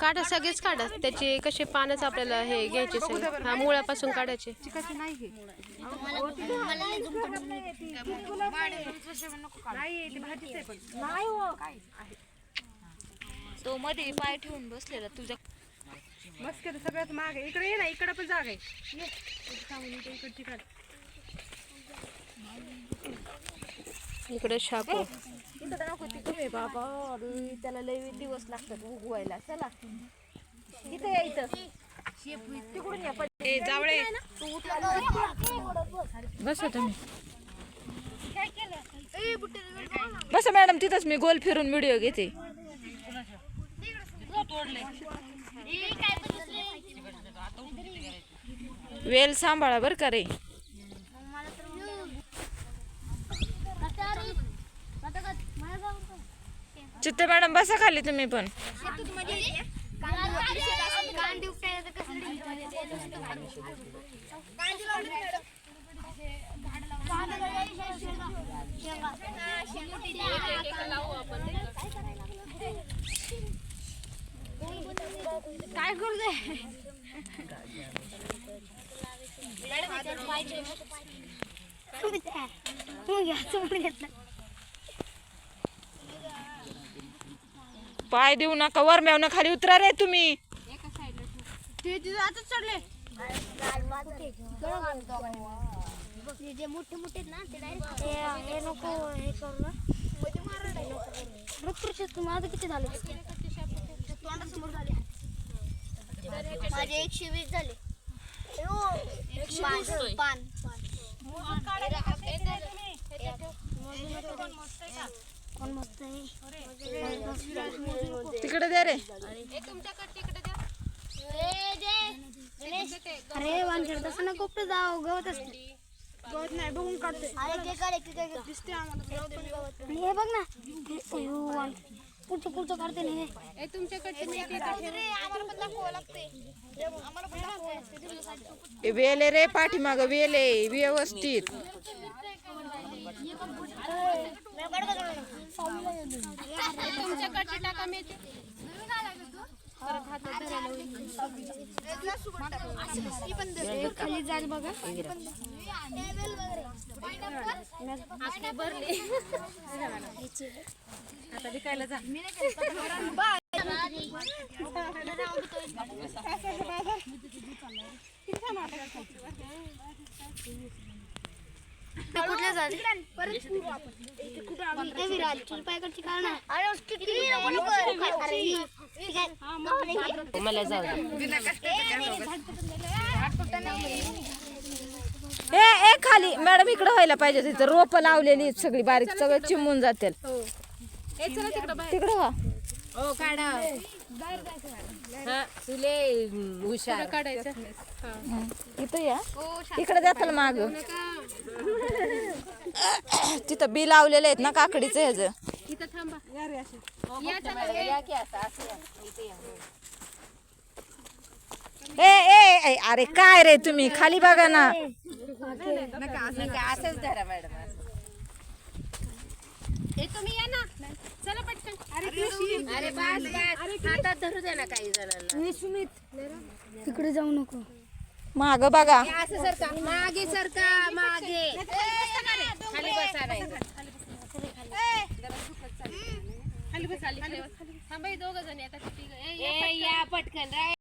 काढा सगळेच काढा. त्याचे कसे पानच आपल्याला हे घ्यायचे सगळे. हा मुळापासून काढायचे. ती हो मध्ये पाय ठेवून बसलेला तुझ्या मस्त केलं सगळ्यात माग. आहे इकडे ये ना इकडे पण जागा. आहे इकडची काढ. इकडे शापू नको तिकडे बाबा. अरे त्याला लय दिवस लागतात उगवायला. चला. इथे या इथं. तिकडून या ए जावळे. बसा तुम्ही. बसा मॅडम तिथंच मी गोल फिरून व्हिडिओ घेते. वेल सांभाळा बर का रे. चित्ते मॅडम बसा खाली तुम्ही पण. काय करू दे पाय देऊ नका वर मेवना खाली उतरा रे तुम्ही. ते तिथे आता चढले जे मोठे मोठे ना ते डायरेक्ट हे नको हे करू ना रक्त माझं किती झालं तोंडासमोर झाले माझे एकशे वीस झाले पान पान कोण मस्त आहे तिकडे दे रे. अरे वानखेड तसं कुठं जाऊ गवत असते. गवत नाही बघून काढते. अरे ते काय ते काय दिसते आम्हाला हे बघ ना हे पुढचं पुढचं काढते ना हे. ए, वेल रे पाठीमाग वेल व्यवस्थित. खाली जाल बघा. आता विकायला जा कुठल्या जाल इथे विराल तुला पायकडची कारण अरे किती मला जाऊ ए ए खाली. मॅडम इकडे व्हायला पाहिजे. तिथं रोप लावलेली सगळी बारीक. सगळं चिमून जातील. तिकडे व्हा. हो काढा. हा. तुले हुशार. काढायचं. हं, इथं या. इकडे जाताल माग. तिथं बी लावलेले आहेत ना काकडीचं ह्याचं. इथं थांबा. ए ए ए, अरे काय रे तुम्ही? खाली बघा ना. ए तुम्ही या ना. चला पटकन. अरे बस बस. हातात धरू दे ना काही जणांना. तिकडे जाऊ नको. माग बघा. असं सरका मागे सरका मागे. खाली बसा नाही खाली बस खाली थांबा दोघ जण आता किती या पटकन.